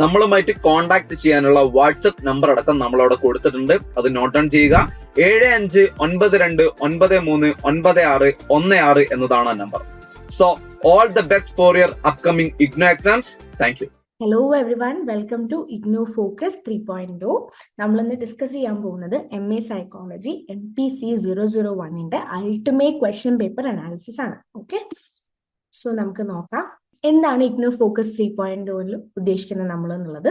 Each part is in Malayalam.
നമ്മളുമായിട്ട് കോൺടാക്ട് ചെയ്യാനുള്ള വാട്സപ്പ് നമ്പർ അടക്കം നമ്മൾ അവിടെ കൊടുത്തിട്ടുണ്ട്. അത് നോട്ട് ഡൗൺ ചെയ്യുക. ഏഴ് അഞ്ച് ഒൻപത് രണ്ട് ഒൻപത് മൂന്ന് ഒൻപത് ആറ് ഒന്ന് ആറ് എന്നതാണ് ആ number so all the best for your upcoming IGNOU exams thank you hello everyone welcome to IGNOU focus three point O നമ്മളിന്ന് ഡിസ്കസ് ചെയ്യാൻ പോകുന്നത് M A psychology M P C zero zero വണ്ണിന്റെ അൾട്ടിമേറ്റ് ക്വസ്റ്റ്യൻ പേപ്പർ അനാലിസിസ് ആണ്. ഓക്കെ സോ നമുക്ക് നോക്കാം. എന്താണ് ഇഗ്നോ ഫോക്കസ് ത്രീ പോയിന്റ് ഓയിൽ ഉദ്ദേശിക്കുന്നത് നമ്മൾ എന്നുള്ളത്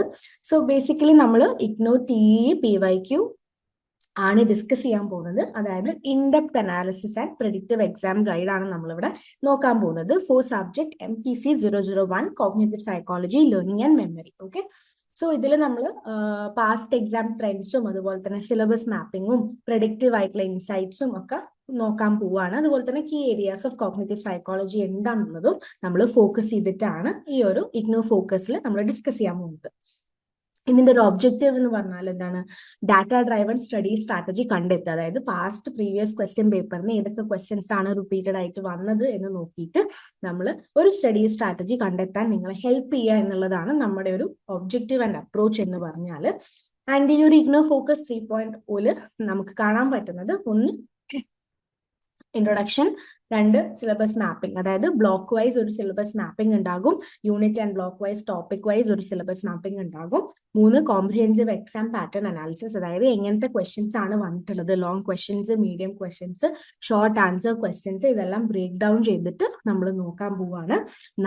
സോ ബേസിക്കലി നമ്മൾ IGNOU T P Y Q ആണ് ഡിസ്കസ് ചെയ്യാൻ പോകുന്നത്. അതായത് in depth analysis and predictive exam guide ആണ് നമ്മളിവിടെ നോക്കാൻ പോകുന്നത്. For subject M P C zero zero one cognitive psychology learning and memory okay so ഇതിൽ നമ്മൾ പാസ്റ്റ് എക്സാം ട്രെൻഡ്സും അതുപോലെ തന്നെ സിലബസ് മാപ്പിങ്ങും പ്രഡിക്റ്റീവ് ആയിട്ടുള്ള ഇൻസൈറ്റ്സും ഒക്കെ നോക്കാൻ പോവാണ്. അതുപോലെ തന്നെ key areas of cognitive psychology എന്താണെന്നതും നമ്മൾ ഫോക്കസ് ചെയ്തിട്ടാണ് ഈ ഒരു ഇഗ്നോ ഫോക്കസിൽ നമ്മൾ ഡിസ്കസ് ചെയ്യാൻ പോകുന്നത്. ഇതിന്റെ ഒരു ഒബ്ജക്റ്റീവ് എന്ന് പറഞ്ഞാൽ എന്താണ്? ഡാറ്റ ഡ്രൈവൺ സ്റ്റഡി സ്ട്രാറ്റജി കണ്ടെത്തുക. അതായത് പാസ്റ്റ് പ്രീവിയസ് ക്വസ്റ്റ്യൻ പേപ്പറിന് ഏതൊക്കെ ക്വസ്റ്റ്യൻസ് ആണ് റിപ്പീറ്റഡ് ആയിട്ട് വന്നത് എന്ന് നോക്കിയിട്ട് നമ്മൾ ഒരു സ്റ്റഡി സ്ട്രാറ്റജി കണ്ടെത്താൻ നിങ്ങളെ ഹെൽപ്പ് ചെയ്യുക എന്നുള്ളതാണ് നമ്മുടെ ഒരു ഒബ്ജക്റ്റീവ് ആൻഡ് അപ്രോച്ച് എന്ന് പറഞ്ഞാൽ ആൻഡ് ഈ ഒരു ഇഗ്നോ ഫോക്കസ് ത്രീ പോയിന്റ് ഓൽ നമുക്ക് കാണാൻ പറ്റുന്നത് ഒന്ന് ഇൻട്രൊഡക്ഷൻ രണ്ട് സിലബസ് മാപ്പിംഗ് അതായത് ബ്ലോക്ക് വൈസ് ഒരു സിലബസ് മാപ്പിംഗ് ഉണ്ടാകും. Unit and block wise topic wise ഒരു സിലബസ് മാപ്പിംഗ് ഉണ്ടാകും. മൂന്ന് കോംപ്രിഹെൻസീവ് എക്സാം പാറ്റേൺ അനാലിസിസ് അതായത് എങ്ങനത്തെ ക്വസ്റ്റ്യൻസ് ആണ് വന്നിട്ടുള്ളത്. Long questions medium questions short answer questions ഇതെല്ലാം ബ്രേക്ക് ഡൗൺ ചെയ്തിട്ട് നമ്മൾ നോക്കാൻ പോവാണ്.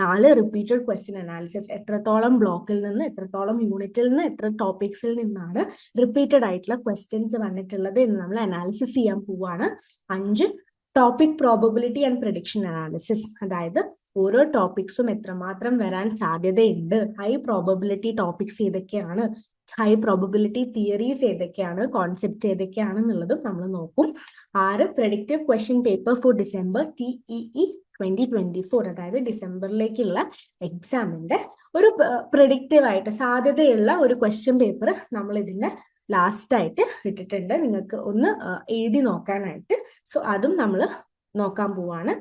നാല് റിപ്പീറ്റഡ് ക്വസ്റ്റ്യൻ അനാലിസിസ് എത്രത്തോളം ബ്ലോക്കിൽ നിന്ന് എത്രത്തോളം യൂണിറ്റിൽ നിന്ന് എത്ര ടോപ്പിക്സിൽ നിന്നാണ് റിപ്പീറ്റഡ് ആയിട്ടുള്ള ക്വസ്റ്റ്യൻസ് വന്നിട്ടുള്ളത് എന്ന് നമ്മൾ അനാലിസിസ് ചെയ്യാൻ പോവാണ്. അഞ്ച് topic probability and prediction analysis അതായത് ഓരോ ടോപ്പിക്സും എത്രമാത്രം വരാൻ സാധ്യതയുണ്ട്. ഹൈ പ്രോബബിലിറ്റി ടോപ്പിക്സ് ഏതൊക്കെയാണ്? ഹൈ പ്രോബബിലിറ്റി തിയറീസ് ഏതൊക്കെയാണ്? കോൺസെപ്റ്റ് ഏതൊക്കെയാണ് എന്നുള്ളതും നമ്മൾ നോക്കും. ആറ് predictive question paper for December T E twenty twenty four അതായത് ഡിസംബറിലേക്കുള്ള എക്സാമിന്റെ ഒരു പ്രഡിക്റ്റീവ് ആയിട്ട് സാധ്യതയുള്ള ഒരു ക്വസ്റ്റ്യൻ പേപ്പർ നമ്മൾ ഇതിന്റെ ലാസ്റ്റ് ആയിട്ട് ഇട്ടിട്ടുണ്ട്. നിങ്ങൾക്ക് ഒന്ന് എഴുതി നോക്കാനായിട്ട്. സോ അതും നമ്മൾ നോക്കാൻ പോവാണ്.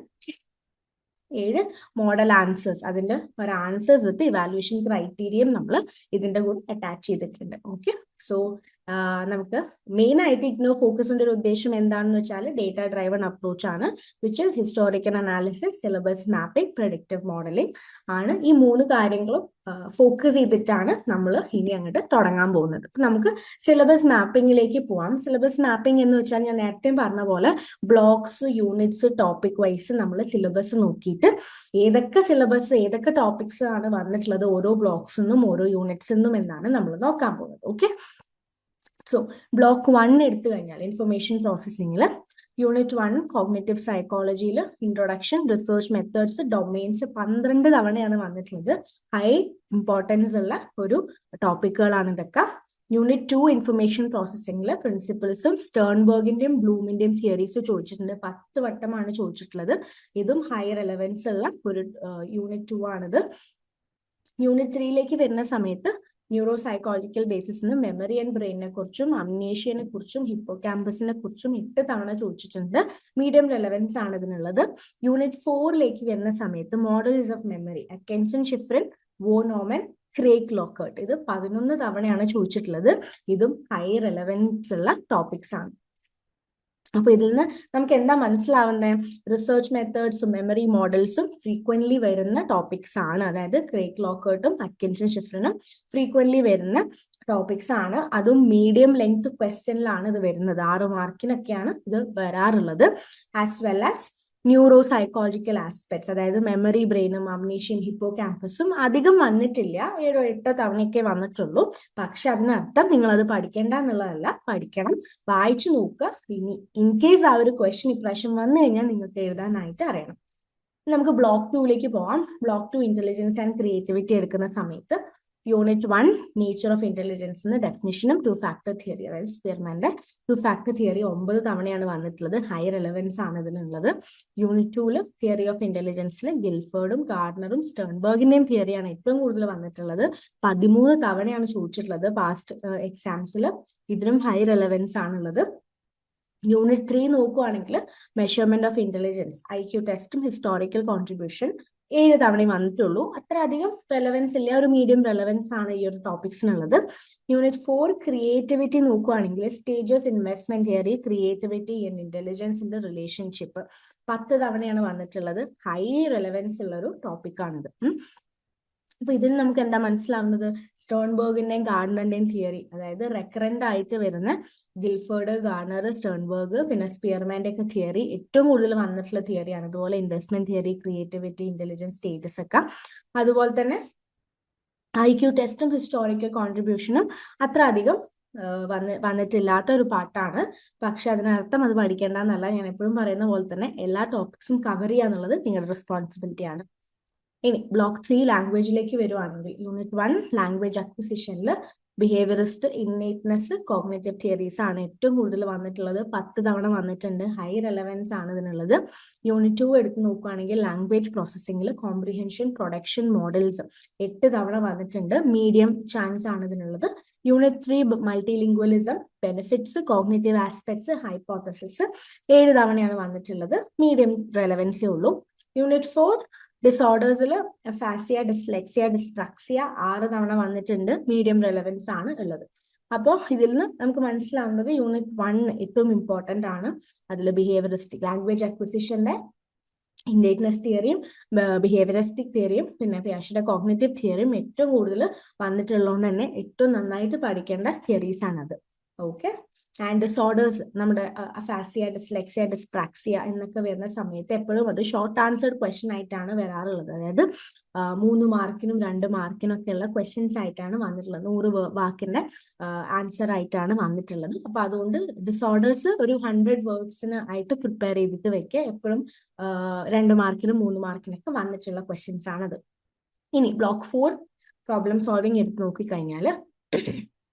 ഏഴ് മോഡൽ ആൻസേഴ്സ് അതിന്റെ ഒരു ആൻസേഴ്സ് വിത്ത് ഇവാലുവേഷൻ ക്രൈറ്റീരിയം നമ്മൾ ഇതിന്റെ കൂടെ അറ്റാച്ച് ചെയ്തിട്ടുണ്ട്. ഓക്കെ സോ നമുക്ക് മെയിൻ ആയിട്ട് ഇഗ്നോ ഫോക്കസിന്റെ ഒരു ഉദ്ദേശം എന്താണെന്ന് വെച്ചാൽ ഡേറ്റ ഡ്രൈവൺ അപ്രോച്ച് ആണ് which is historical analysis syllabus mapping productive modelling ആണ് ഈ മൂന്ന് കാര്യങ്ങളും ഫോക്കസ് ചെയ്തിട്ടാണ് നമ്മൾ ഇനി അങ്ങോട്ട് തുടങ്ങാൻ പോകുന്നത്. നമുക്ക് സിലബസ് മാപ്പിംഗിലേക്ക് പോവാം. സിലബസ് മാപ്പിംഗ് എന്ന് വെച്ചാൽ ഞാൻ നേരത്തെ പറഞ്ഞ പോലെ ബ്ലോക്സ് യൂണിറ്റ്സ് ടോപ്പിക് വൈസ് നമ്മൾ സിലബസ് നോക്കിയിട്ട് ഏതൊക്കെ സിലബസ് ഏതൊക്കെ ടോപ്പിക്സ് ആണ് വന്നിട്ടുള്ളത് ഓരോ ബ്ലോക്സ് നിന്നും ഓരോ യൂണിറ്റ്സ് നിന്നും എന്നാണ് നമ്മൾ നോക്കാൻ പോകുന്നത്. ഓക്കെ സോ ബ്ലോക്ക് വൺ എടുത്തു കഴിഞ്ഞാൽ ഇൻഫർമേഷൻ പ്രോസസ്സിംഗിൽ യൂണിറ്റ് വൺ കോഗ്നേറ്റീവ് സൈക്കോളജിയിൽ ഇൻട്രൊഡക്ഷൻ റിസർച്ച് മെത്തേഡ്സ് ഡൊമെയിൻസ് പന്ത്രണ്ട് തവണയാണ് വന്നിട്ടുള്ളത്. ഹൈ ഇമ്പോർട്ടൻസ് ഉള്ള ഒരു ടോപ്പിക്കുകളാണ് ഇതൊക്കെ. യൂണിറ്റ് ടു ഇൻഫർമേഷൻ പ്രോസസ്സിംഗിൽ പ്രിൻസിപ്പിൾസും സ്റ്റേൺബർഗിന്റെയും ബ്ലൂമിന്റെയും തിയറീസ് ചോദിച്ചിട്ടുണ്ട്. പത്ത് വട്ടമാണ് ചോദിച്ചിട്ടുള്ളത്. ഇതും ഹൈ റെലവൻസ് ഉള്ള ഒരു യൂണിറ്റ് ടു ആണിത്. യൂണിറ്റ് ത്രീയിലേക്ക് വരുന്ന സമയത്ത് ന്യൂറോ സൈക്കോളജിക്കൽ ബേസിസിന് മെമ്മറി ആൻഡ് ബ്രെയിനിനെ കുറിച്ചും അമ്നേഷ്യനെ കുറിച്ചും ഹിപ്പോ ക്യാമ്പസിനെ കുറിച്ചും എട്ട് തവണ ചോദിച്ചിട്ടുണ്ട്. മീഡിയം റെലവൻസ് ആണ് ഇതിനുള്ളത്. യൂണിറ്റ് ഫോറിലേക്ക് വരുന്ന സമയത്ത് models of memory Atkinson Shiffrin വോനോമൻ Craik Lockhart ഇത് പതിനൊന്ന് തവണയാണ് ചോദിച്ചിട്ടുള്ളത്. ഇതും ഹൈ റെലവൻസ് ഉള്ള ടോപ്പിക്സ് ആണ്. അപ്പൊ ഇതിൽ നിന്ന് നമുക്ക് എന്താ മനസ്സിലാവുന്നത് റിസർച്ച് മെത്തേഡ്സും മെമ്മറി മോഡൽസും ഫ്രീക്വന്റ്ലി വരുന്ന ടോപ്പിക്സ് ആണ്. അതായത് ക്രേക്ക് ലോക്കേർട്ടും അക്കൻഷൻ ഷിഫ്രനും ഫ്രീക്വന്റ്ലി വരുന്ന ടോപ്പിക്സ് ആണ്. അതും മീഡിയം ലെങ്ത് ക്വസ്റ്റ്യനിലാണ് ഇത് വരുന്നത്. ആറ് മാർക്കിനൊക്കെയാണ് ഇത് വരാറുള്ളത്. As well as neuropsychological aspects അതായത് മെമ്മറി ബ്രെയിനും അമ്നീഷ്യൻ ഹിപ്പോ ക്യാമ്പസും അധികം വന്നിട്ടില്ല. ഏഴോ എട്ടോ തവണയൊക്കെ വന്നിട്ടുള്ളൂ. പക്ഷെ അതിനർത്ഥം നിങ്ങൾ അത് പഠിക്കേണ്ട എന്നുള്ളതല്ല. പഠിക്കണം. വായിച്ചു നോക്കുക. ഇനി ഇൻ കേസ് ആ ഒരു ക്വസ്റ്റ്യൻ ഇപ്രാവശ്യം വന്നു കഴിഞ്ഞാൽ നിങ്ങൾക്ക് എഴുതാനായിട്ട് അറിയണം. നമുക്ക് ബ്ലോക്ക് ടൂയിലേക്ക് പോവാം. Block two intelligence and creativity എടുക്കുന്ന സമയത്ത് യൂണിറ്റ് വൺ നേച്ചർ ഓഫ് ഇന്റലിജൻസിന് ഡെഫിനിഷനും ടു ഫാക്ടർ തിയറി അതായത് സ്പിയർമാന്റെ ടു ഫാക്ടർ തിയറി ഒമ്പത് തവണയാണ് വന്നിട്ടുള്ളത്. ഹൈ റെലവൻസ് ആണ് ഇതിനുള്ളത് യൂണിറ്റ് ടൂൽ തിയറി ഓഫ് ഇന്റലിജൻസിൽ ഗിൽഫേർഡും ഗാർഡനറും സ്റ്റേൺബർഗിന്റെയും തിയറിയാണ് ഏറ്റവും കൂടുതൽ വന്നിട്ടുള്ളത്. പതിമൂന്ന് തവണയാണ് ചോദിച്ചിട്ടുള്ളത് പാസ്റ്റ് എക്സാംസിൽ ഇതിനും ഹൈ റെലവൻസ് ആണുള്ളത്. യൂണിറ്റ് ത്രീ നോക്കുവാണെങ്കിൽ measurement of intelligence I Q ടെസ്റ്റും ഹിസ്റ്റോറിക്കൽ കോൺട്രിബ്യൂഷൻ ഏഴ് തവണയും വന്നിട്ടുള്ളൂ. അത്ര അധികം റെലവൻസ് ഇല്ല. ഒരു മീഡിയം റെലവൻസ് ആണ് ഈ ഒരു ടോപ്പിക്സിനുള്ളത് യൂണിറ്റ് ഫോർ ക്രിയേറ്റിവിറ്റി നോക്കുകയാണെങ്കിൽ stages investment theory creativity and ഇന്റലിജൻസിന്റെ relationship പത്ത് തവണയാണ് വന്നിട്ടുള്ളത്. ഹൈ റെലവൻസ് ഉള്ള ഒരു ടോപ്പിക്കാണിത് അപ്പൊ ഇതിൽ നമുക്ക് എന്താ മനസ്സിലാവുന്നത്? സ്റ്റേൺബർഗിന്റെയും ഗാർഡനറിന്റെയും തിയറി. അതായത് റെക്കറന്റ് ആയിട്ട് വരുന്ന ഗിൽഫേർഡ് ഗാർണർ സ്റ്റേൺബർഗ് പിന്നെ സ്പിയർമാന്റെ ഒക്കെ തിയറി ഏറ്റവും കൂടുതൽ വന്നിട്ടുള്ള തിയറിയാണ്. അതുപോലെ investment theory creativity intelligence status ഒക്കെ. അതുപോലെ തന്നെ ഐ ക്യു ടെസ്റ്റും ഹിസ്റ്റോറിക്കൽ കോൺട്രിബ്യൂഷനും അത്ര അധികം വന്ന് വന്നിട്ടില്ലാത്ത ഒരു പാട്ടാണ്. പക്ഷെ അതിനർത്ഥം അത് പഠിക്കേണ്ട എന്നല്ല ഞാൻ എപ്പോഴും പറയുന്ന പോലെ തന്നെ എല്ലാ ടോപ്പിക്സും കവർ ചെയ്യുക എന്നുള്ളത് നിങ്ങളുടെ റെസ്പോൺസിബിലിറ്റി ആണ്. ഇനി ബ്ലോക്ക് ത്രീ ലാംഗ്വേജിലേക്ക് വരുവാണെങ്കിൽ യൂണിറ്റ് വൺ ലാംഗ്വേജ് അക്വിസിഷനിൽ ബിഹേവിയറിസ്റ്റ് ഇന്നേറ്റ്നെസ് കോഗ്നേറ്റീവ് തിയറീസ് ആണ് ഏറ്റവും കൂടുതൽ വന്നിട്ടുള്ളത്. പത്ത് തവണ വന്നിട്ടുണ്ട്. ഹൈ റെലവൻസ് ആണ് ഇതിനുള്ളത്. യൂണിറ്റ് ടു എടുത്ത് നോക്കുകയാണെങ്കിൽ ലാംഗ്വേജ് പ്രോസസ്സിംഗിൽ കോംപ്രിഹെൻഷൻ പ്രൊഡക്ഷൻ മോഡൽസ് എട്ട് തവണ വന്നിട്ടുണ്ട്. മീഡിയം ചാൻസ് ആണ് ഇതിനുള്ളത്. Unit three multilingualism benefits cognitive aspects hypothesis ഏഴ് തവണയാണ് വന്നിട്ടുള്ളത്. മീഡിയം റെലവൻസേ ഉള്ളൂ. യൂണിറ്റ് ഫോർ ഡിസോർഡേഴ്സിൽ ഫാസിയ ഡിസ്ലെക്സിയ ഡിസ്പ്രക്സിയ ആറ് തവണ വന്നിട്ടുണ്ട്. മീഡിയം റെലവൻസ് ആണ് ഉള്ളത്. അപ്പോൾ ഇതിൽ നിന്ന് നമുക്ക് മനസ്സിലാവുന്നത് യൂണിറ്റ് വൺ ഏറ്റവും ഇമ്പോർട്ടന്റ് ആണ്. അതിൽ ബിഹേവിയറിസ്റ്റിക് ലാംഗ്വേജ് അക്വിസിഷന്റെ ഇൻഡേറ്റ്നെസ് തിയറിയും ബിഹേവിയറിസ്റ്റിക് തിയറിയും പിന്നെ പ്യാഷിയുടെ കോഗ്നേറ്റീവ് തിയറിയും ഏറ്റവും കൂടുതൽ വന്നിട്ടുള്ളതുകൊണ്ട് തന്നെ ഏറ്റവും നന്നായിട്ട് പഠിക്കേണ്ട തിയറീസ് ആണത്. ഓക്കെ ആൻഡ് ഡിസോർഡേഴ്സ് നമ്മുടെ അഫാസിയ ഡിസ്ലെക്സിയ ഡിസ്പ്രാക്സിയ എന്നൊക്കെ വരുന്ന സമയത്ത് എപ്പോഴും അത് ഷോർട്ട് ആൻസേർഡ് ക്വസ്റ്റ്യൻ ആയിട്ടാണ് വരാറുള്ളത്. അതായത് മൂന്ന് മാർക്കിനും രണ്ട് മാർക്കിനും ഉള്ള ക്വസ്റ്റ്യൻസ് ആയിട്ടാണ് വന്നിട്ടുള്ളത്. നൂറ് വാക്കിന്റെ ആൻസർ ആയിട്ടാണ് വന്നിട്ടുള്ളത്. അപ്പൊ അതുകൊണ്ട് ഡിസോർഡേഴ്സ് ഒരു ഹൺഡ്രഡ് വേർഡ്സിന് ആയിട്ട് പ്രിപ്പയർ ചെയ്തിട്ട് വെക്കുക. എപ്പോഴും രണ്ട് മാർക്കിനും മൂന്ന് മാർക്കിനൊക്കെ വന്നിട്ടുള്ള ക്വസ്റ്റ്യൻസ് ആണത്. ഇനി ബ്ലോക്ക് ഫോർ പ്രോബ്ലം സോൾവിങ് എടുത്ത് നോക്കിക്കഴിഞ്ഞാൽ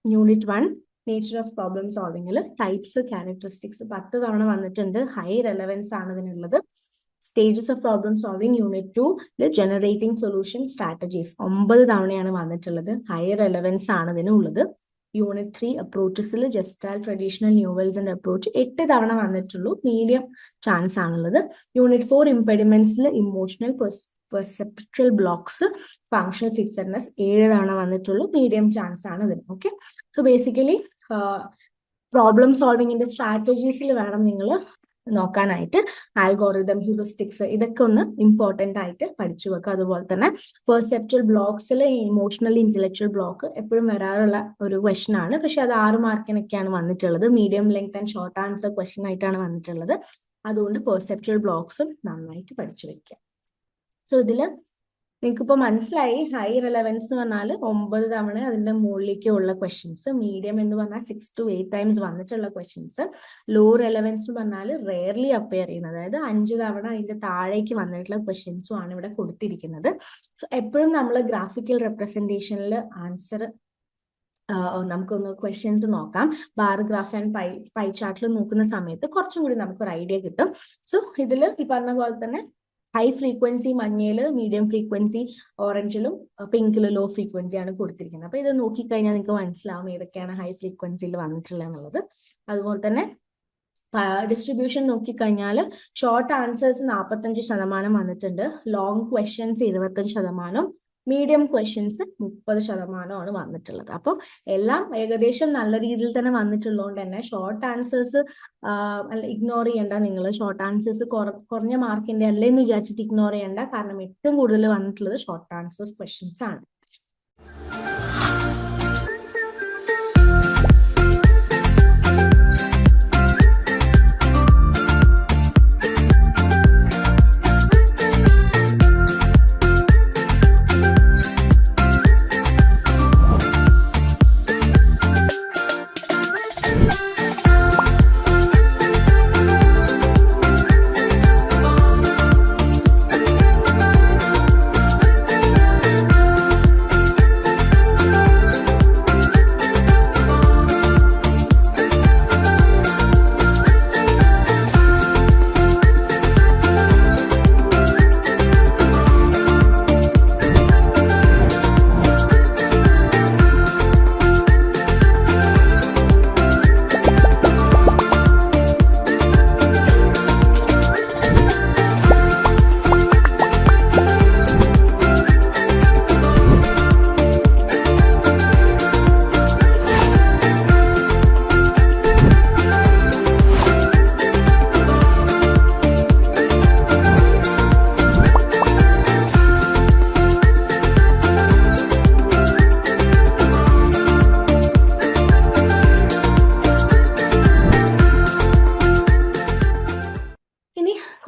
unit one nature of problem സോൾവിങ്ങിൽ types characteristics പത്ത് തവണ വന്നിട്ടുണ്ട്. ഹൈ റെലവൻസ് ആണ് ഇതിനുള്ളത് stages of problem solving unit two generating solution strategies ഒമ്പത് തവണയാണ് വന്നിട്ടുള്ളത്. ഹൈ റെലവൻസ് ആണ് ഇതിനുള്ളത് യൂണിറ്റ് ത്രീ അപ്രോച്ചസിൽ ജസ്റ്റാൽ ട്രഡീഷണൽ ആൻഡ് അപ്രോച്ച് എട്ട് തവണ വന്നിട്ടുള്ളൂ. മീഡിയം ചാൻസ് ആണുള്ളത്. Unit four ഇംപെഡിമെന്റ്സിൽ emotional perceptual blocks functional fixedness ഏഴ് തവണ വന്നിട്ടുള്ളൂ മീഡിയം ചാൻസ് ആണ് ഇതിന് ഓക്കെ സോ ബേസിക്കലി പ്രോബ്ലം സോൾവിങ്ങിന്റെ സ്ട്രാറ്റജീസിൽ വേണം നിങ്ങൾ നോക്കാനായിട്ട്. ആൽഗോറിതം ഹ്യൂറിസ്റ്റിക്സ് ഇതൊക്കെ ഒന്ന് ഇമ്പോർട്ടന്റ് ആയിട്ട് പഠിച്ചു വെക്കുക അതുപോലെ തന്നെ പെർസെപ്ച്വൽ ബ്ലോക്സിൽ ഇമോഷണൽ ഇന്റലക്ച്വൽ ബ്ലോക്ക് എപ്പോഴും വരാറുള്ള ഒരു ക്വസ്റ്റൻ ആണ്. പക്ഷെ അത് ആറ് മാർക്കിനൊക്കെയാണ് വന്നിട്ടുള്ളത്. Medium length and short answer question ആയിട്ടാണ് വന്നിട്ടുള്ളത്. അതുകൊണ്ട് പെർസെപ്ച്വൽ ബ്ലോക്സും നന്നായിട്ട് പഠിച്ചു വെക്കുക സോ ഇതിൽ നിങ്ങൾക്ക് ഇപ്പോൾ മനസ്സിലായി ഹൈ റെലവൻസ് എന്ന് പറഞ്ഞാൽ ഒമ്പത് തവണ അതിന്റെ മുകളിലേക്ക് ഉള്ള ക്വസ്റ്റ്യൻസ് മീഡിയം എന്ന് പറഞ്ഞാൽ സിക്സ് ടു എയ്റ്റ് ടൈംസ് വന്നിട്ടുള്ള ക്വസ്റ്റ്യൻസ് ലോ റെലവൻസ് എന്ന് പറഞ്ഞാൽ റെയർലി അപ്പയർ ചെയ്യുന്നത്. അതായത് അഞ്ച് തവണ അതിന്റെ താഴേക്ക് വന്നിട്ടുള്ള ക്വസ്റ്റ്യൻസും ആണ് ഇവിടെ കൊടുത്തിരിക്കുന്നത്. സോ എപ്പോഴും നമ്മൾ ഗ്രാഫിക്കൽ റെപ്രസെന്റേഷനിൽ ആൻസർ നമുക്കൊന്ന് ക്വസ്റ്റ്യൻസ് നോക്കാം. ബാർ ആൻഡ് പൈ പൈ ചാർട്ടിൽ നോക്കുന്ന സമയത്ത് കുറച്ചും കൂടി നമുക്കൊരു ഐഡിയ കിട്ടും. സോ ഇതിൽ ഈ പറഞ്ഞ പോലെ തന്നെ ഹൈ ഫ്രീക്വൻസി മഞ്ഞയിൽ മീഡിയം ഫ്രീക്വൻസി ഓറഞ്ചിലും പിങ്കിലും ലോ ഫ്രീക്വൻസി ആണ് കൊടുത്തിരിക്കുന്നത്. അപ്പൊ ഇത് നോക്കിക്കഴിഞ്ഞാൽ നിങ്ങൾക്ക് മനസ്സിലാവും ഏതൊക്കെയാണ് ഹൈ ഫ്രീക്വൻസിയിൽ വന്നിട്ടുള്ളത് എന്നുള്ളത്. അതുപോലെ തന്നെ ഡിസ്ട്രിബ്യൂഷൻ നോക്കിക്കഴിഞ്ഞാൽ ഷോർട്ട് ആൻസേഴ്സ് നാൽപ്പത്തഞ്ച് ശതമാനം വന്നിട്ടുണ്ട്. ലോങ് ക്വസ്റ്റ്യൻസ് ഇരുപത്തഞ്ച് ശതമാനം. മീഡിയം ക്വസ്റ്റ്യൻസ് മുപ്പത് ശതമാനമാണ് വന്നിട്ടുള്ളത്. അപ്പോൾ എല്ലാം ഏകദേശം നല്ല രീതിയിൽ തന്നെ വന്നിട്ടുള്ളതുകൊണ്ട് തന്നെ ഷോർട്ട് ആൻസേഴ്സ് ഇഗ്നോർ ചെയ്യേണ്ട നിങ്ങൾ ഷോർട്ട് ആൻസേഴ്സ് കുറഞ്ഞ മാർക്കിന്റെ അല്ലേ എന്ന് വിചാരിച്ചിട്ട് ഇഗ്നോർ ചെയ്യേണ്ട. കാരണം ഏറ്റവും കൂടുതൽ വന്നിട്ടുള്ളത് ഷോർട്ട് ആൻസേഴ്സ് ക്വസ്റ്റ്യൻസ് ആണ്.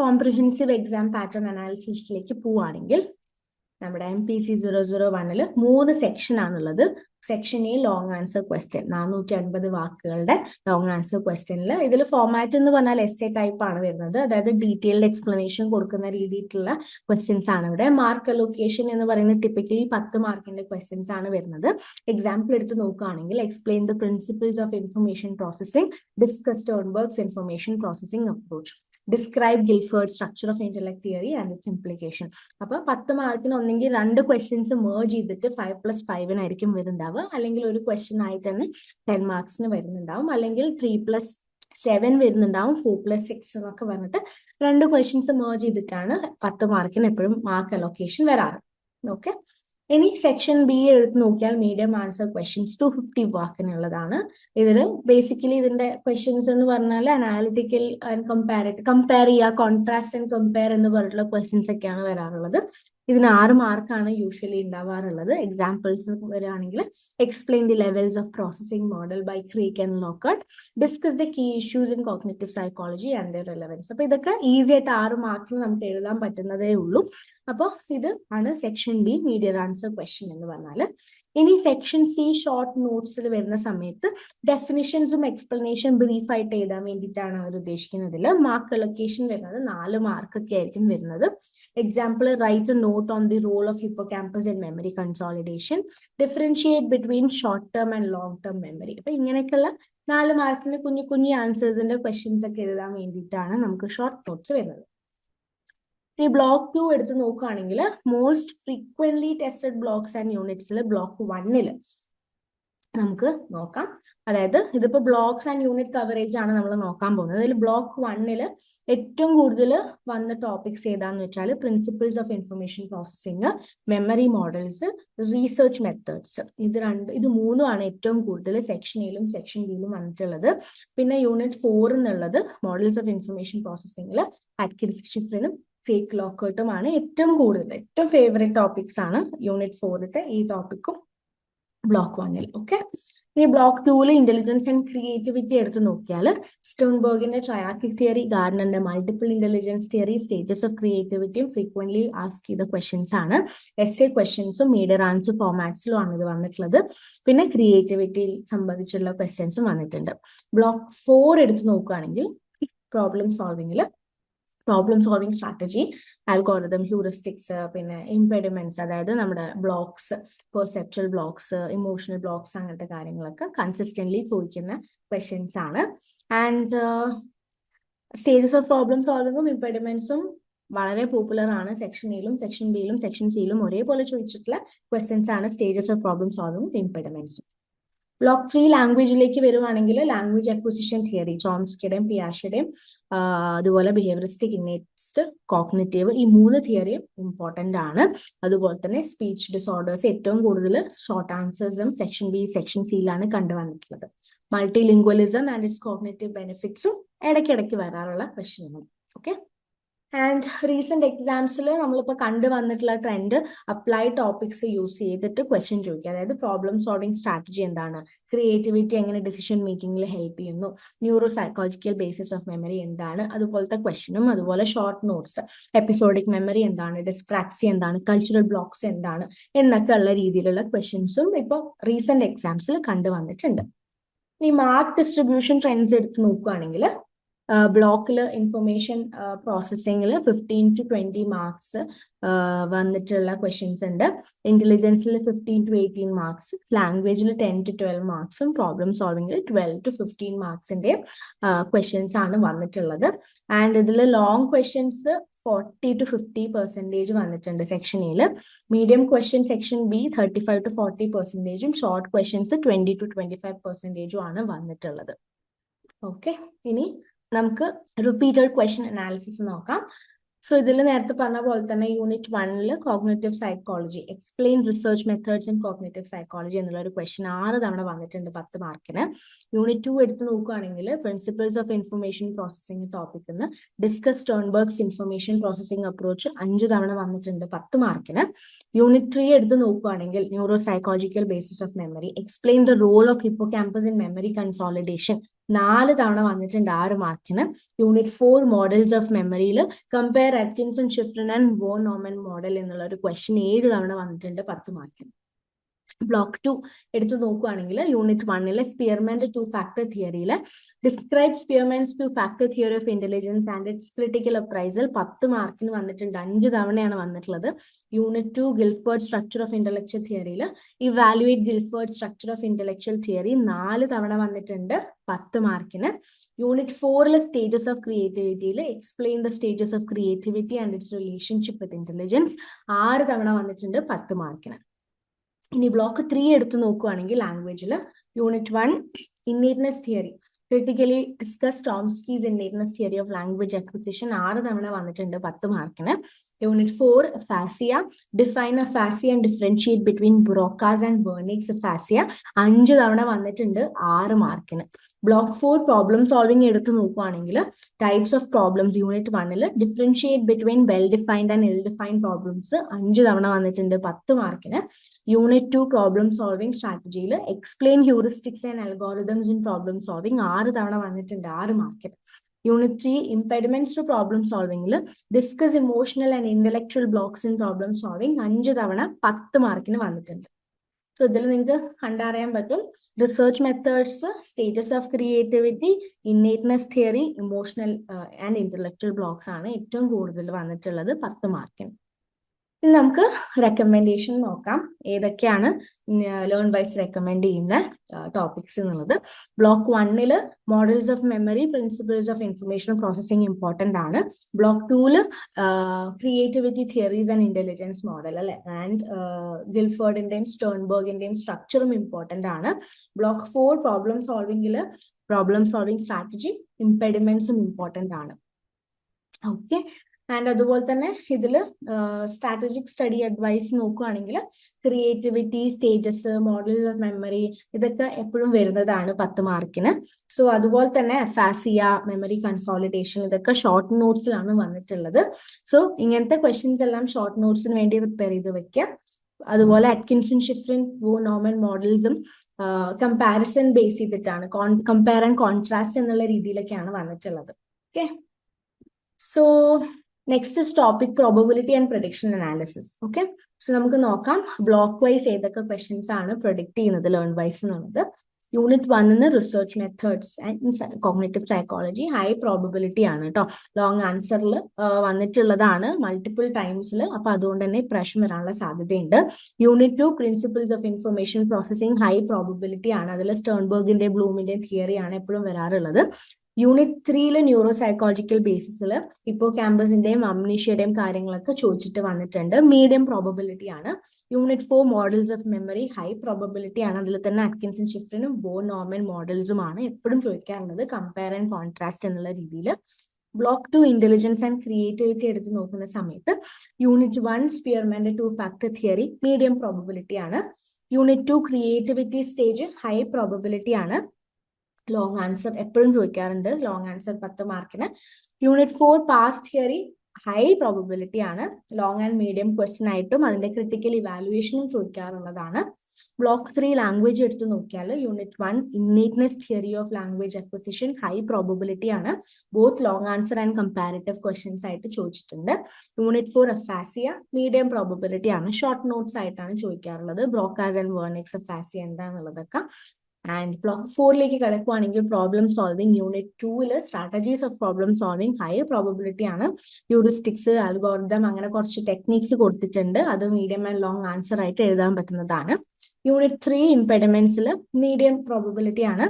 കോംപ്രിഹെൻസീവ് എക്സാം പാറ്റേൺ അനാലിസിസിലേക്ക് പോവുകയാണെങ്കിൽ നമ്മുടെ M P C zero zero വണ്ണിൽ മൂന്ന് സെക്ഷൻ ആണുള്ളത്. Section A long answer question നാനൂറ്റി അൻപത് വാക്കുകളുടെ ലോങ് ആൻസർ ക്വസ്റ്റ്യനിൽ ഇതിൽ ഫോമാറ്റ് എന്ന് പറഞ്ഞാൽ എസ് എ ടൈപ്പ് ആണ് വരുന്നത്. അതായത് ഡീറ്റെയിൽഡ് എക്സ്പ്ലനേഷൻ കൊടുക്കുന്ന രീതിയിലുള്ള ക്വസ്റ്റ്യൻസ് ആണ് ഇവിടെ. മാർക്ക് അലോക്കേഷൻ എന്ന് പറയുന്നത് ടിപ്പിക്കലി പത്ത് മാർക്കിന്റെ ക്വസ്റ്റ്യൻസ് ആണ് വരുന്നത്. എക്സാമ്പിൾ എടുത്ത് നോക്കുകയാണെങ്കിൽ explain the principles of information processing on works information processing approach describe Guilford structure of intellect theory and its implication അപ്പൊ പത്ത് മാർക്കിന് ഒന്നെങ്കിൽ രണ്ട് ക്വസ്റ്റ്യൻസ് മേർജ് ചെയ്തിട്ട് ഫൈവ് പ്ലസ് ഫൈവിനായിരിക്കും വരുന്നുണ്ടാവുക. അല്ലെങ്കിൽ ഒരു ക്വസ്റ്റ്യൻ ആയിട്ട് തന്നെ ടെൻ മാർക്സിന് വരുന്നുണ്ടാവും. അല്ലെങ്കിൽ ത്രീ പ്ലസ് സെവൻ വരുന്നുണ്ടാവും. ഫോർ പ്ലസ് സിക്സ് എന്നൊക്കെ പറഞ്ഞിട്ട് രണ്ട് ക്വസ്റ്റ്യൻസ് മേർജ് ചെയ്തിട്ടാണ് പത്ത് മാർക്കിന് എപ്പോഴും മാർക്ക് അലോക്കേഷൻ വരാറ്. ഓക്കെ ഇനി സെക്ഷൻ ബി എടുത്ത് നോക്കിയാൽ medium answer questions two fifty വാക്കിനുള്ളതാണ് ഇതിൽ ബേസിക്കലി ഇതിന്റെ ക്വസ്റ്റ്യൻസ് എന്ന് പറഞ്ഞാൽ അനാലിറ്റിക്കൽ ആൻഡ് കമ്പാരിറ്റ് കമ്പയർ ചെയ്യുക കോൺട്രാസ്റ്റ് ആൻഡ് കമ്പയർ എന്ന് പറഞ്ഞിട്ടുള്ള ക്വസ്റ്റ്യൻസ് ഒക്കെയാണ് വരാറുള്ളത്. ഇതിന് ആറ് മാർക്കാണ് യൂഷ്വലി ഉണ്ടാവാറുള്ളത് എക്സാമ്പിൾസ് വരികയാണെങ്കിൽ explain the levels of processing model by Craik and Lockhart discuss the key issues in cognitive psychology and relevance അപ്പൊ ഇതൊക്കെ ഈസി ആയിട്ട് ആറ് മാർക്കിന് നമുക്ക് എഴുതാൻ പറ്റുന്നതേ ഉള്ളൂ. അപ്പോൾ ഇത് ആണ് section B medium answer question എന്ന് പറഞ്ഞാൽ ഇനി സെക്ഷൻ സി ഷോർട്ട് നോട്ട്സിൽ വരുന്ന സമയത്ത് ഡെഫിനിഷൻസും എക്സ്പ്ലനേഷൻ ബ്രീഫായിട്ട് എഴുതാൻ വേണ്ടിയിട്ടാണ് അവർ ഉദ്ദേശിക്കുന്നതിൽ മാർക്ക് അലൊക്കേഷൻ വരുന്നത് നാല് മാർക്കൊക്കെ ആയിരിക്കും വരുന്നത്. Example write a note on the role of hippocampus in memory consolidation differentiate between short term and long term memory അപ്പൊ ഇങ്ങനെയൊക്കെയുള്ള നാല് മാർക്കിന്റെ കുഞ്ഞു കുഞ്ഞു ആൻസേഴ്സിന്റെ ക്വസ്റ്റ്യൻസ് ഒക്കെ എഴുതാൻ വേണ്ടിയിട്ടാണ് നമുക്ക് ഷോർട്ട് നോട്ട്സ് വരുന്നത്. ഈ ബ്ലോക്ക് ടു എടുത്ത് നോക്കുകയാണെങ്കിൽ most frequently tested blocks and യൂണിറ്റ്സിൽ block വണ്ണിൽ നമുക്ക് നോക്കാം. അതായത് ഇതിപ്പോ ബ്ലോക്സ് ആൻഡ് യൂണിറ്റ് കവറേജ് ആണ് നമ്മൾ നോക്കാൻ പോകുന്നത്. അതിൽ ബ്ലോക്ക് വണ്ണിൽ ഏറ്റവും കൂടുതൽ വന്ന ടോപ്പിക്സ് ഏതാന്ന് വെച്ചാൽ principles of information processing memory models research methods ഇത് രണ്ട് ഇത് മൂന്നുമാണ് ഏറ്റവും കൂടുതൽ സെക്ഷൻ എയിലും സെക്ഷൻ ബിയിലും വന്നിട്ടുള്ളത്. പിന്നെ യൂണിറ്റ് ഫോർ എന്നുള്ളത് മോഡൽസ് ഓഫ് ഇൻഫർമേഷൻ പ്രോസസ്സിംഗിൽ അറ്റ്കിൻസ് ഷിഫ്രിനും ഫേക്ക് ലോക്കർട്ടുമാണ് ഏറ്റവും കൂടുതൽ ഏറ്റവും ഫേവറേറ്റ് ടോപ്പിക്സ് ആണ് യൂണിറ്റ് ഫോറിത്തെ ഈ ടോപ്പിക്കും ബ്ലോക്ക് വണ്ണിൽ ഓക്കെ ഇനി ബ്ലോക്ക് ടൂവിൽ ഇന്റലിജൻസ് ആൻഡ് ക്രിയേറ്റിവിറ്റി എടുത്ത് നോക്കിയാൽ സ്റ്റോൺബർഗിന്റെ triarchic theory ഗാർഡനറിന്റെ multiple intelligence theory status of ക്രിയേറ്റിവിറ്റിയും frequently ask ചെയ്ത ക്വസ്റ്റ്യൻസ് ആണ്. എസ് എ ക്വസ്റ്റ്യൻസും മീഡിയർ ആൻസർ ഫോമാറ്റ്സിലും ആണ് ഇത് വന്നിട്ടുള്ളത്. പിന്നെ ക്രിയേറ്റിവിറ്റി സംബന്ധിച്ചുള്ള ക്വസ്റ്റ്യൻസും വന്നിട്ടുണ്ട്. ബ്ലോക്ക് ഫോർ എടുത്ത് നോക്കുകയാണെങ്കിൽ problem സോൾവിങ്ങിൽ problem solving strategy algorithm heuristics പിന്നെ ഇംപെഡിമെന്റ്സ് അതായത് നമ്മുടെ blocks perceptual blocks emotional blocks അങ്ങനത്തെ കാര്യങ്ങളൊക്കെ കൺസിസ്റ്റന്റ്ലി ചോദിക്കുന്ന ക്വസ്റ്റ്യൻസ് ആണ്. ആൻഡ് സ്റ്റേജസ് ഓഫ് പ്രോബ്ലം സോൾവിങ്ങും ഇംപെഡിമെന്റ്സും വളരെ പോപ്പുലർ ആണ്. സെക്ഷൻ എയിലും സെക്ഷൻ ബിയിലും സെക്ഷൻ സിയിലും ഒരേപോലെ ചോദിച്ചിട്ടുള്ള ക്വസ്റ്റ്യൻസ് ആണ് സ്റ്റേജസ് ഓഫ് പ്രോബ്ലം സോൾവിങ്ങും ഇംപെഡിമെന്റ്സും ബ്ലോക്ക് ത്രീ ലാംഗ്വേജിലേക്ക് വരുവാണെങ്കിൽ ലാംഗ്വേജ് അക്വിസിഷൻ തിയറി ചോംസ്കിയുടെയും പിയാഷയുടെയും അതുപോലെ ബിഹേവിയറിസ്റ്റിക് ഇന്നേറ്റ്സ്റ്റ് കോഗ്നറ്റീവ് ഈ മൂന്ന് തിയറിയും ഇമ്പോർട്ടന്റ് ആണ്. അതുപോലെ തന്നെ സ്പീച്ച് ഡിസോർഡേഴ്സ് ഏറ്റവും കൂടുതൽ ഷോർട്ട് ആൻസേഴ്സും സെക്ഷൻ ബി സെക്ഷൻ സിയിലാണ് കണ്ടുവന്നിട്ടുള്ളത് multilingualism and its cognitive ബെനിഫിറ്റ്സും ഇടയ്ക്കിടയ്ക്ക് വരാറുള്ള പ്രശ്നങ്ങളും ഓക്കെ ആൻഡ് റീസെന്റ് എക്സാംസിൽ നമ്മളിപ്പോൾ കണ്ടു വന്നിട്ടുള്ള ട്രെൻഡ് അപ്ലൈ ടോപ്പിക്സ് യൂസ് ചെയ്തിട്ട് ക്വസ്റ്റ്യൻ ചോദിക്കുക. അതായത് പ്രോബ്ലം സോൾവിംഗ് സ്ട്രാറ്റജി എന്താണ്? ക്രിയേറ്റിവിറ്റി എങ്ങനെ ഡിസിഷൻ മേക്കിംഗിൽ ഹെൽപ്പ് ചെയ്യുന്നു? Neuro psychological basis of memory എന്താണ്? അതുപോലത്തെ ക്വസ്റ്റ്യനും അതുപോലെ ഷോർട്ട് നോട്ട്സ് എപ്പിസോഡിക് മെമ്മറി എന്താണ്? ഡിസ്പ്രാക്സി എന്താണ്? കൾച്ചറൽ ബ്ലോക്സ് എന്താണ്? എന്നൊക്കെ ഉള്ള രീതിയിലുള്ള ക്വസ്റ്റ്യൻസും ഇപ്പോൾ റീസെന്റ് എക്സാംസിൽ കണ്ടു വന്നിട്ടുണ്ട് ഈ മാർക്ക് ഡിസ്ട്രിബ്യൂഷൻ ട്രെൻഡ്സ് എടുത്ത് നോക്കുകയാണെങ്കിൽ ബ്ലോക്കിൽ ഇൻഫർമേഷൻ പ്രോസസ്സിംഗിൽ ഫിഫ്റ്റീൻ ടു ട്വന്റി മാർക്സ് വന്നിട്ടുള്ള ക്വസ്റ്റ്യൻസ് ഉണ്ട്. ഇന്റലിജൻസിൽ ഫിഫ്റ്റീൻ ടു എയ്റ്റീൻ മാർക്സ് ലാംഗ്വേജിൽ ടെൻ ടു ട്വൽവ് മാർക്സും പ്രോബ്ലം സോൾവിംഗിൽ ട്വൽവ് ടു ഫിഫ്റ്റീൻ മാർക്സിന്റെ ക്വസ്റ്റ്യൻസ് ആണ് വന്നിട്ടുള്ളത്. ആൻഡ് ഇതിൽ long questions forty to fifty percentage വന്നിട്ടുണ്ട് സെക്ഷൻ എയിൽ medium question section B thirty five to forty പെർസെന്റേജും short questions twenty to twenty five പെർസെന്റേജും ആണ് വന്നിട്ടുള്ളത്. ഓക്കെ ഇനി നമുക്ക് റിപ്പീറ്റഡ് ക്വസ്റ്റ്യൻ അനാലിസിസ് നോക്കാം. സോ ഇതിൽ നേരത്തെ പറഞ്ഞ പോലെ തന്നെ യൂണിറ്റ് വണ്ണിൽ cognitive psychology explain research methods in cognitive psychology എന്നുള്ള ഒരു ക്വസ്റ്റ്യൻ ആറ് തവണ വന്നിട്ടുണ്ട് പത്ത് മാർക്കിന് യൂണിറ്റ് ടു എടുത്ത് നോക്കുകയാണെങ്കിൽ പ്രിൻസിപ്പിൾസ് ഓഫ് ഇൻഫർമേഷൻ പ്രോസസ്സിംഗ് ടോപ്പിക്കിൽ നിന്ന് discuss Sternberg's information processing approach അഞ്ച് തവണ വന്നിട്ടുണ്ട് പത്ത് മാർക്കിന് യൂണിറ്റ് ത്രീ എടുത്ത് നോക്കുകയാണെങ്കിൽ neuropsychological basis of memory explain the role of hippocampus in memory consolidation നാല് തവണ വന്നിട്ടുണ്ട് ആറ് മാർക്കിന് യൂണിറ്റ് ഫോർ മോഡൽസ് ഓഫ് മെമ്മറിയിൽ compare Atkinson Shiffrin and Waugh നോമൻ model എന്നുള്ള ഒരു ക്വസ്റ്റ്യൻ ഏഴ് തവണ വന്നിട്ടുണ്ട് പത്ത് മാർക്കിന് ബ്ലോക്ക് ടു എടുത്തു നോക്കുകയാണെങ്കിൽ യൂണിറ്റ് വണ്ണിലെ സ്പിയർമാന്റെ ടു ഫാക്ടർ തിയറിയിൽ describe Spearman's two factor theory of intelligence and its critical appraisal പത്ത് മാർക്കിന് വന്നിട്ടുണ്ട്. അഞ്ച് തവണയാണ് വന്നിട്ടുള്ളത്. Unit two Guilford structure of intellectual തിയറിയിൽ evaluate Guilford structure of intellectual theory നാല് തവണ വന്നിട്ടുണ്ട് പത്ത് മാർക്കിന് യൂണിറ്റ് ഫോറിലെ stages of ക്രിയേറ്റിവിറ്റിയിൽ explain the stages of creativity and its relationship with intelligence ആറ് തവണ വന്നിട്ടുണ്ട് പത്ത് മാർക്കിന് ഇനി ബ്ലോക്ക് ത്രീ എടുത്ത് നോക്കുകയാണെങ്കിൽ ലാംഗ്വേജിൽ unit one innateness theory critically discuss Chomsky's innateness theory of language acquisition ആറ് തവണ വന്നിട്ടുണ്ട് പത്ത് മാർക്കിന് unit four aphasia Define aphasia and differentiate between Broca's and Wernicke's aphasia അഞ്ച് തവണ വന്നിട്ടുണ്ട് ആറ് മാർക്കിന് ബ്ലോക്ക് ഫോർ പ്രോബ്ലം സോൾവിംഗ് എടുത്ത് നോക്കുകയാണെങ്കിൽ ടൈപ്സ് ഓഫ് പ്രോബ്ലംസ് യൂണിറ്റ് വണ്ണിൽ differentiate between well defined and ill defined problems അഞ്ച് തവണ വന്നിട്ടുണ്ട് പത്ത് മാർക്കിന് unit two problem solving സ്ട്രാറ്റജിയിൽ explain heuristics and algorithms in problem solving ആറ് തവണ വന്നിട്ടുണ്ട് ആറ് മാർക്കിന് unit three impediments to problem സോൾവിംഗിൽ discuss emotional and intellectual blocks in problem solving അഞ്ച് തവണ പത്ത് മാർക്കിന് വന്നിട്ടുണ്ട്. സോ ഇതിൽ നിങ്ങൾക്ക് കണ്ടറിയാൻ പറ്റും. Research methods stages of creativity innateness theory emotional and intellectual blocks ആണ് ഏറ്റവും കൂടുതൽ വന്നിട്ടുള്ളത് പത്ത് മാർക്കിന് ഇനി നമുക്ക് റെക്കമെൻഡേഷൻ നോക്കാം. ഏതൊക്കെയാണ് ലേൺ വൈസ് റെക്കമെൻഡ് ചെയ്യുന്ന ടോപ്പിക്സ് എന്നുള്ളത്. ബ്ലോക്ക് വണ്ണിൽ models of memory principles of information processing important ആണ്. Block two creativity theories and intelligence model അല്ലെ? ആൻഡ് ഗിൽഫേർഡിന്റെയും സ്റ്റേൺബർഗിന്റെയും സ്ട്രക്ചറും ഇമ്പോർട്ടന്റ് ആണ്. ബ്ലോക്ക് ഫോർ പ്രോബ്ലം സോൾവിംഗിൽ പ്രോബ്ലം സോൾവിംഗ് സ്ട്രാറ്റജി ഇംപെഡിമെന്റ്സും ഇമ്പോർട്ടന്റ് ആണ്. ഓക്കെ ആൻഡ് അതുപോലെ തന്നെ ഇതിൽ സ്ട്രാറ്റജിക് സ്റ്റഡി അഡ്വൈസ് നോക്കുകയാണെങ്കിൽ creativity stages model of memory ഇതൊക്കെ എപ്പോഴും വരുന്നതാണ് പത്ത് മാർക്കിന് സോ അതുപോലെ തന്നെ ഫാസിയ മെമ്മറി കൺസോളിഡേഷൻ ഇതൊക്കെ ഷോർട്ട് നോട്ട്സിലാണ് വന്നിട്ടുള്ളത്. സോ ഇങ്ങനത്തെ ക്വസ്റ്റ്യൻസ് എല്ലാം ഷോർട്ട് നോട്ട്സിന് വേണ്ടി പ്രിപ്പയർ ചെയ്ത് വെക്കുക അതുപോലെ അറ്റ്കിൻസൺ ഷിഫ്രിൻ വോ നോമൻ മോഡൽസും കമ്പാരിസൺ ബേസ് ചെയ്തിട്ടാണ് കമ്പയർ ആൻഡ് കോൺട്രാസ്റ്റ് എന്നുള്ള രീതിയിലൊക്കെയാണ് വന്നിട്ടുള്ളത്. Okay so next topic probability and prediction analysis okay so നമുക്ക് നോക്കാം. ബ്ലോക്ക് വൈസ് ഏതൊക്കെ ക്വസ്റ്റ്യൻസ് ആണ് പ്രൊഡിക്ട് ചെയ്യുന്നത് ലേൺ വൈസ് എന്നുള്ളത്. യൂണിറ്റ് വണ്ണിന് research methods and cognitive psychology high probability ആണ് കേട്ടോ ലോങ് ആൻസറിൽ വന്നിട്ടുള്ളതാണ് മൾട്ടിപ്പിൾ ടൈംസിൽ അപ്പൊ അതുകൊണ്ട് തന്നെ പ്രശ്നം വരാനുള്ള സാധ്യതയുണ്ട്. Unit two principles of information processing high probability ആണ്. അതിൽ സ്റ്റേൺബർഗിന്റെ ബ്ലൂമിന്റെ തിയറി ആണ് എപ്പോഴും വരാറുള്ളത്. യൂണിറ്റ് ത്രീയിലെ ന്യൂറോ സൈക്കോളജിക്കൽ ബേസിസിൽ ഇപ്പോൾ ക്യാമ്പസിന്റെയും അമ്നീഷ്യയുടെയും കാര്യങ്ങളൊക്കെ ചോദിച്ചിട്ട് വന്നിട്ടുണ്ട്. മീഡിയം പ്രോബബിലിറ്റി ആണ്. Unit four models of memory high probability ആണ്. അതിൽ തന്നെ അറ്റ്കിൻസൺ ഷിഫ്റ്റിനും ബോ നോർമൽ മോഡൽസുമാണ് എപ്പോഴും ചോദിക്കാറുള്ളത്. കമ്പയർ ആൻഡ് കോൺട്രാസ്റ്റ് എന്നുള്ള രീതിയിൽ block two intelligence and creativity എടുത്ത് നോക്കുന്ന സമയത്ത് unit one സ്പിയർമാന്റെ two factor theory medium probability ആണ്. Unit two creativity stage high probability ആണ്. ലോങ് ആൻസർ എപ്പോഴും ചോദിക്കാറുണ്ട്. ലോങ് ആൻസർ പത്ത് മാർക്കിന് unit four pass theory high probability ആണ്. ലോങ് ആൻഡ് മീഡിയം ക്വസ്റ്റ്യൻ ആയിട്ടും അതിന്റെ ക്രിട്ടിക്കൽ ഇവാലുവേഷനും ചോദിക്കാറുള്ളതാണ്. ബ്ലോക്ക് ത്രീ ലാംഗ്വേജ് എടുത്തു നോക്കിയാൽ unit one innateness theory of language acquisition high probability ആണ്. Both long answer and comparative questions ആയിട്ട് ചോദിച്ചിട്ടുണ്ട്. Unit four aphasia medium probability ആണ്. ഷോർട്ട് നോട്ട്സ് ആയിട്ടാണ് ചോദിക്കാറുള്ളത്. ബ്രോക്കാസ് ആൻഡ് വേർണിക്സ് അഫാസിയ എന്താണെന്നുള്ളതൊക്കെ ആൻഡ് ബ്ലോക്ക് ഫോറിലേക്ക് കിടക്കുവാണെങ്കിൽ പ്രോബ്ലം സോൾവിംഗ് യൂണിറ്റ് ടൂവിൽ strategies of problem solving high probability ആണ്. യൂറിസ്റ്റിക്സ് അൽഗോർദം അങ്ങനെ കുറച്ച് ടെക്നിക്സ് കൊടുത്തിട്ടുണ്ട്. അത് മീഡിയം ആൻഡ് ലോങ് ആൻസർ ആയിട്ട് എഴുതാൻ പറ്റുന്നതാണ്. യൂണിറ്റ് ത്രീ ഇംപെഡിമെന്റ്സിൽ മീഡിയം പ്രോബബിലിറ്റി ആണ്.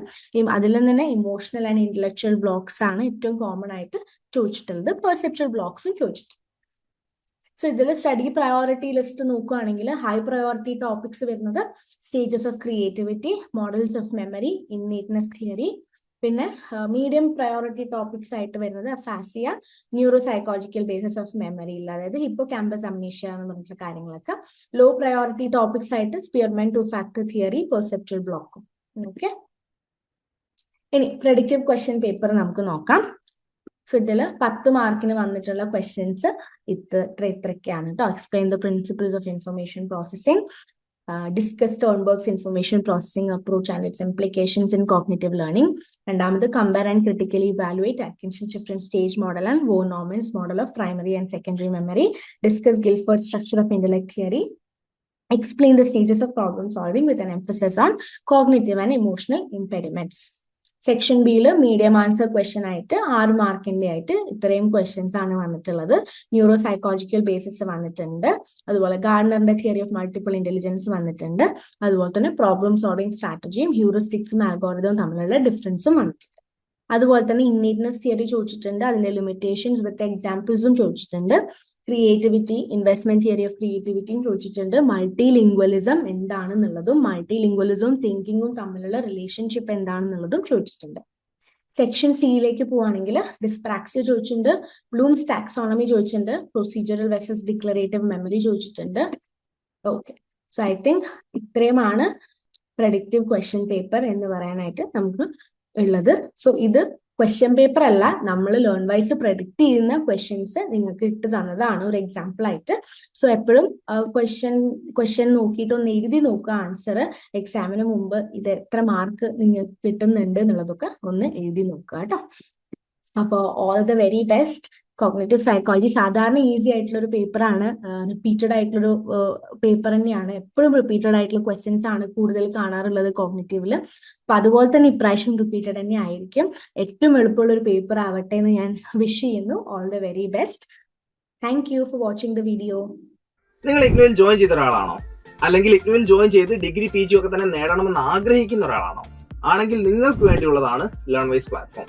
അതിൽ തന്നെ ഇമോഷണൽ ആൻഡ് ഇന്റലക്ച്വൽ ബ്ലോക്സ് ആണ് ഏറ്റവും കോമൺ ആയിട്ട് ചോദിച്ചിട്ടുള്ളത്. പെർസെപ്ച്വൽ ബ്ലോക്സും ചോദിച്ചിട്ടുണ്ട്. സോ ഇതിൽ സ്റ്റഡി പ്രയോറിറ്റി ലിസ്റ്റ് നോക്കുകയാണെങ്കിൽ ഹൈ പ്രയോറിറ്റി ടോപ്പിക്സ് വരുന്നത് stages of creativity models of memory innateness theory പിന്നെ മീഡിയം പ്രയോറിറ്റി ടോപ്പിക്സ് ആയിട്ട് വരുന്നത് aphasia neuro psychological basis of മെമ്മറിയിൽ അതായത് ഹിപ്പോ ക്യാമ്പസ് അമ്നീഷ്യ എന്ന് പറഞ്ഞിട്ടുള്ള കാര്യങ്ങളൊക്കെ. ലോ പ്രയോറിറ്റി ടോപ്പിക്സ് ആയിട്ട് Spearman two factor theory perceptual ബ്ലോക്കും ഓക്കെ ഇനി പ്രഡിക്റ്റീവ് ക്വസ്റ്റ്യൻ പേപ്പർ നമുക്ക് നോക്കാം. സോ ഇതിൽ പത്ത് മാർക്കിന് വന്നിട്ടുള്ള ക്വസ്റ്റ്യൻസ് ഇത്ര ഇത്രയൊക്കെയാണ് കേട്ടോ explain the principles of information processing discuss Sternberg's information processing approach and its implications in cognitive learning രണ്ടാമത് compare and critically evaluate attention shift and stage model and Waugh Norman's model of primary and secondary memory discuss Guilford structure of intellect theory explain the stages of problem solving with an emphasis on cognitive and emotional impediments. Section ബിയിൽ മീഡിയം ആൻസർ ക്വസ്റ്റ്യൻ ആയിട്ട് ആറ് മാർക്കിന്റെ ആയിട്ട് ഇത്രയും ക്വസ്റ്റ്യൻസ് ആണ് വന്നിട്ടുള്ളത്. ന്യൂറോ സൈക്കോളജിക്കൽ ബേസിസ് വന്നിട്ടുണ്ട്. അതുപോലെ ഗാർഡനറിന്റെ തിയറി ഓഫ് മൾട്ടിപ്പിൾ ഇന്റലിജൻസ് വന്നിട്ടുണ്ട്. അതുപോലെ തന്നെ പ്രോബ്ലം സോൾവിംഗ് സ്ട്രാറ്റജിയും ഹ്യൂറിസ്റ്റിക്സും ആൽഗോറിതവും തമ്മിലുള്ള ഡിഫറൻസും വന്നിട്ടുണ്ട്. അതുപോലെ തന്നെ ഇന്നീറ്റ്നസ് തിയറി ചോദിച്ചിട്ടുണ്ട്. അതിന്റെ ലിമിറ്റേഷൻസ് വിത്ത് എക്സാമ്പിൾസും ചോദിച്ചിട്ടുണ്ട്. ക്രിയേറ്റിവിറ്റി ഇൻവെസ്റ്റ്മെന്റ് തിയറി ഓഫ് ക്രിയേറ്റിവിറ്റിയും ചോദിച്ചിട്ടുണ്ട്. മൾട്ടി ലിംഗ്വലിസം എന്താണെന്നുള്ളതും മൾട്ടി ലിംഗ്വലിസവും തിങ്കിങ്ങും തമ്മിലുള്ള റിലേഷൻഷിപ്പ് എന്താണെന്നുള്ളതും ചോദിച്ചിട്ടുണ്ട്. സെക്ഷൻ സിയിലേക്ക് പോവാണെങ്കിൽ ഡിസ്പ്രാക്സിയ ചോദിച്ചിട്ടുണ്ട് ബ്ലൂംസ് ടാക്സോണമി ചോദിച്ചിട്ടുണ്ട് പ്രൊസീജിയറൽ വെസസ് ഡിക്ലറേറ്റീവ് മെമ്മറി ചോദിച്ചിട്ടുണ്ട്. ഓക്കെ സോ ഐ തിങ്ക് ഇത്രയുമാണ് പ്രഡിക്റ്റീവ് ക്വസ്റ്റ്യൻ പേപ്പർ എന്ന് പറയാനായിട്ട് നമുക്ക് ഉള്ളത്. സോ ഇത് ക്വസ്റ്റ്യൻ പേപ്പർ അല്ല. നമ്മൾ ലേൺ വൈസ് പ്രഡിക്റ്റ് ചെയ്യുന്ന ക്വസ്റ്റ്യൻസ് നിങ്ങൾക്ക് ഇട്ട് തന്നതാണ് ഒരു എക്സാമ്പിൾ ആയിട്ട്. സോ എപ്പോഴും ക്വസ്റ്റ്യൻ ക്വസ്റ്റ്യൻ നോക്കിയിട്ട് ഒന്ന് എഴുതി നോക്കുക ആൻസർ എക്സാമിന് മുമ്പ് ഇത് എത്ര മാർക്ക് നിങ്ങൾക്ക് കിട്ടുന്നുണ്ട് എന്നുള്ളതൊക്കെ ഒന്ന് എഴുതി നോക്കുക കേട്ടോ. അപ്പോൾ all the very best cognitive psychology സാധാരണ ഈസി ആയിട്ടുള്ള ഒരു പേപ്പറാണ് റിപ്പീറ്റഡ് ആയിട്ടുള്ളൊരു പേപ്പർ തന്നെയാണ്. എപ്പോഴും റിപ്പീറ്റഡ് ആയിട്ടുള്ള ക്വസ്റ്റ്യൻസ് ആണ് കൂടുതൽ കാണാറുള്ളത് കോഗ്നേറ്റീവിൽ അപ്പൊ അതുപോലെ തന്നെ ഇപ്രാവശ്യം റിപ്പീറ്റഡ് തന്നെ ആയിരിക്കും. ഏറ്റവും എളുപ്പമുള്ള ഒരു പേപ്പർ ആവട്ടെ എന്ന് ഞാൻ വിഷ് ചെയ്യുന്നു. All the very best thank you for watching the video നിങ്ങൾ ഇഗ്നുവിൽ ജോയിൻ ചെയ്ത ഒരാളാണോ? അല്ലെങ്കിൽ ഇഗ്നുവിൽ ജോയിൻ ചെയ്ത് ഡിഗ്രി പി ജി ഒക്കെ തന്നെ നേടണമെന്ന് ആഗ്രഹിക്കുന്ന ഒരാളാണോ? ആണെങ്കിൽ നിങ്ങൾക്ക് വേണ്ടിയുള്ളതാണ് ലേൺ വൈസ് പ്ലാറ്റ്ഫോം